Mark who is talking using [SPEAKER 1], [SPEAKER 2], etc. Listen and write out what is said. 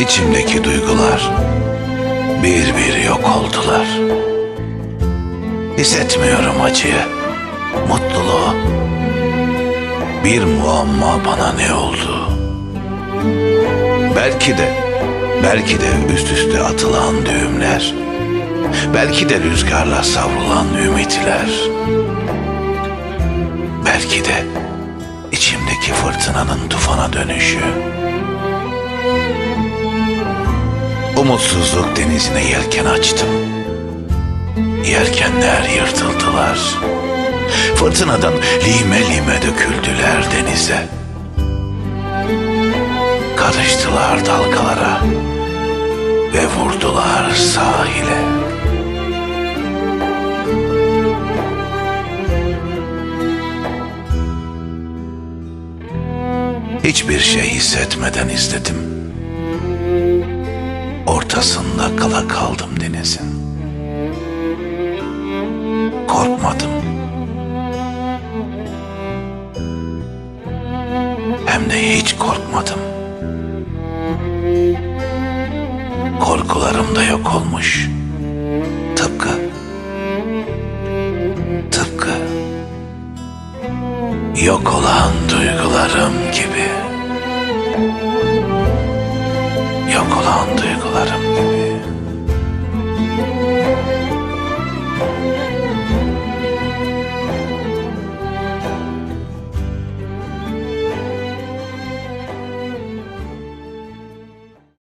[SPEAKER 1] İçimdeki duygular bir bir yok oldular. Hissetmiyorum acıyı, mutluluğu. Bir muamma bana ne oldu? Belki de belki de üst üste atılan düğümler. Belki de rüzgarla savrulan ümitler. Belki de içimdeki fırtınanın tufana dönüşü. Umutsuzluk denizine yelken açtım. Yelkenler yırtıldılar. Fırtınadan lime lime döküldüler denize. Karıştılar dalgalara ve vurdular sahile. Hiçbir şey hissetmeden izledim. Ortasında kala kaldım denizin. Korkmadım. Hem de hiç korkmadım. anda yok olmuş. Tıpkı tıpkı yok olan duygularım gibi. Yok olan duygularım